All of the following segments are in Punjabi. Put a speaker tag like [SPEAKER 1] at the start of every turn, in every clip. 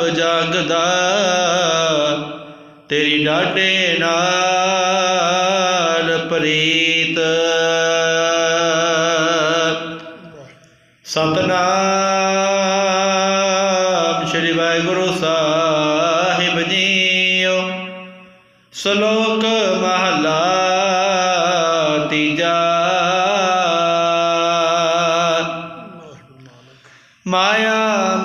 [SPEAKER 1] ਸਭ ਜਾਗਦਾ, ਤੇਰੀ ਡਾਢੇ ਨਾਲ ਪ੍ਰੀਤ। ਸਤਨਾਮ ਸ੍ਰੀ ਵਾਹਿਗੁਰੂ ਸਾਹਿਬ ਜੀਓ, ਸ਼ਲੋਕ ਮਹਲਾ ਤੀਜਾ। ਮਾਇਆ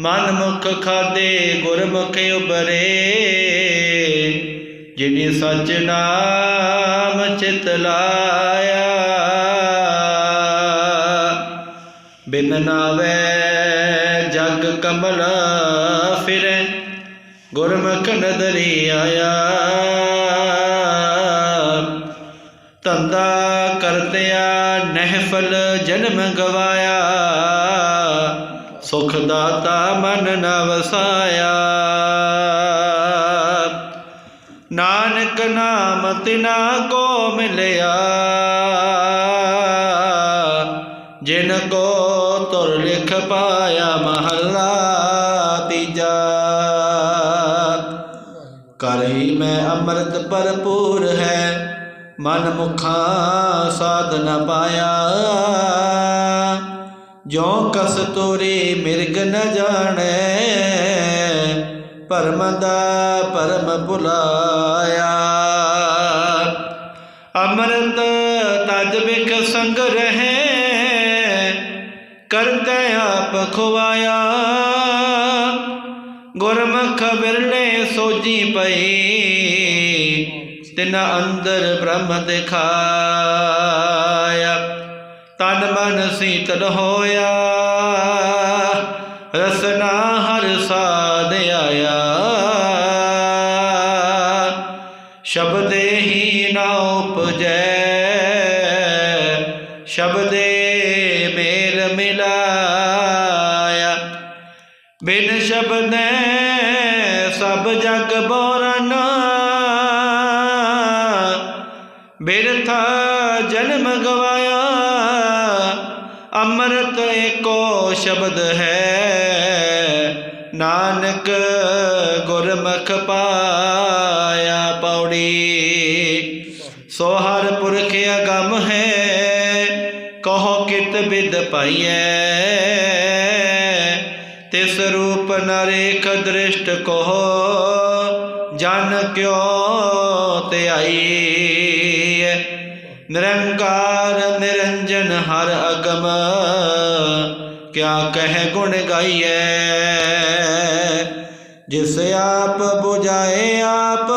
[SPEAKER 1] ਮਨ ਮੁਖ ਖਾਦੇ, ਗੁਰਮੁਖ ਉਬਰੇ ਜਿਨੇ ਸਚ ਨਾਮ ਚਿਤ ਲਾਇਆ। ਬਿਨ ਨਾਵੇ ਜਗ ਕਮਲ ਫਿਰੈ, ਗੁਰਮੁਖ ਨਦਰੀ ਆਇਆ। ਧੰਦਾ ਕਰਤਿਆ ਨਹਿਫਲ ਜਨਮ ਗਵਾਇਆ। ਸੁਖ ਦਾਤਾ ਮਨ ਨ ਵਸਾਇਆ। ਨਾਨਕ ਨਾਮ ਤਿਨਾ ਕੋ ਮਿਲਿਆ। ਜਿਨ ਕੋ ਤੁਰ ਲਿਖ ਪਾਇਆ ਮਹੱਲਾ ਤੀਜਾ। ਕਰੀ ਮੈਂ ਅੰਮ੍ਰਿਤ ਭਰਪੂਰ ਹੈ। ਮਨ ਮੁਖਾ ਸਾਧ ਨ ਪਾਇਆ। ਜੋ ਕਸ ਤੋਰੇ ਮਿਰਗ ਨ ਜਾਣੈ ਪਰਮ ਦਾ ਪਰਮ ਭੁਲਾਇਆ। ਅੰਮ੍ਰਿਤ ਤਜ ਬਿਖ ਸੰਗ ਰਹੇ ਕਰਤੇ ਆਪ ਖੁਆਇਆ ਗੁਰਮੁਖ ਬਿਰਲੇ ਸੋਜੀ ਪਈ, ਤਿਨ ਅੰਦਰ ਬ੍ਰਹਮ ਦਿਖਾਇਆ। ਤਨ ਮਨ ਸੀਤਲ ਹੋਇਆ, ਰਸਨਾ ਹਰ ਸਾਧ ਆਇਆ। ਸ਼ਬਦੇ ਹੀ ਨਾ ਉਪਜੈ, ਸ਼ਬਦੇ ਮੇਰ ਮਿਲਾਇਆ। ਬਿਨ ਸ਼ਬਦੈ ਸਭ ਜਗ ਬੋਰਨ, ਬਿਰਥਾ ਜਨਮ ਗਵਾਇਆ। ਅੰਮ੍ਰਿਤ ਏਕੋ ਸ਼ਬਦ ਹੈ। ਨਾਨਕ ਗੁਰਮੁਖ ਪਾਇਆ ਪੌੜੀ। ਸੋ ਹਰ ਪੁਰਖ ਅਗਮ ਹੈ, ਕਹੋ ਕਿਤ ਬਿਦ ਪਾਈਐ। ਤਿਸ ਰੂਪ ਨਰੇਖ ਦ੍ਰਿਸ਼ਟ ਕੋ ਜਨ ਕਿਉ ਆਈ ਨਿਰੰਕਾਰ ਨਿਰੰਜਨ ਹਰ ਅਗਮ, ਕਿਆ ਕਹਿ ਗੁਣ ਗਾਈਐ? ਜਿਸ ਆਪ 부ਝਾਏ ਆਪ,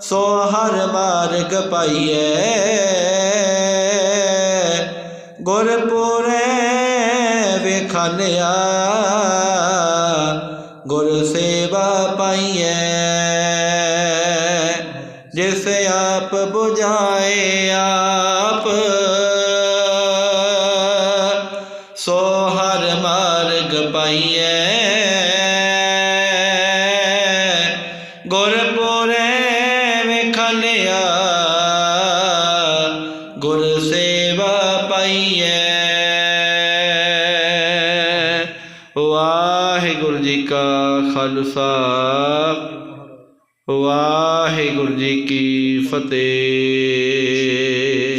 [SPEAKER 1] ਸੋ ਹਰ ਮਾਰਗ ਪਾਈਐ। ਗੁਰਪੁਰੇ ਵੇਖਾਲਿਆ ਗੁਰ ਸੇਵਾ ਪਾਈਐ। ਜਿਸ ਆਪ 부ਝਾਏ ਆਪ, ਸੋ ਹਰ ਮਾਰਗ ਪਾਈਐ। ਗੁਰਪੁਰੇ ਵੇਖਲਿਆ, ਗੁਰ ਸੇਵਾ ਪਾਈਐ। ਵਾਹਿਗੁਰੂ ਜੀ ਕਾ ਖਾਲਸਾ। ਵਾਹਿਗੁਰੂ ਜੀ ਕੀ ਫਤਿਹ।